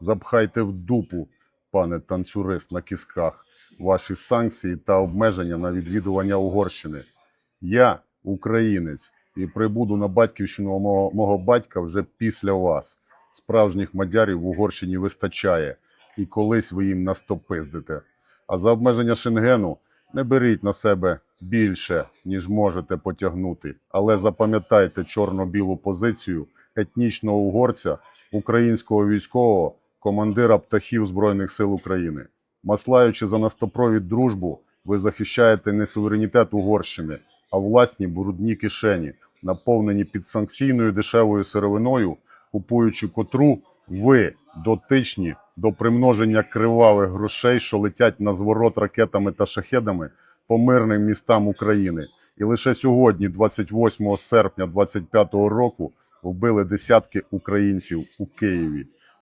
Запхайте в дупу, пане танцюрист на кісках, ваші санкції та обмеження на відвідування Угорщини. Я українець і прибуду на батьківщину мого, мого батька вже після вас. Справжніх мадярів в Угорщині вистачає, і колись ви їм настопиздите. А за обмеження Шенгену не беріть на себе більше, ніж можете потягнути. Але запам'ятайте чорно-білу позицію етнічного угорця, українського військового, командира птахів Збройних сил України. Маслаючи за настопровід дружбу, ви захищаєте не суверенітет Угорщини, а власні брудні кишені, наповнені підсанкційною дешевою сировиною, купуючи котру ви дотичні до примноження кривавих грошей, що летять на зворот ракетами та шахедами по мирним містам України. І лише сьогодні, 28 серпня 2025 року, вбили десятки українців у Києві.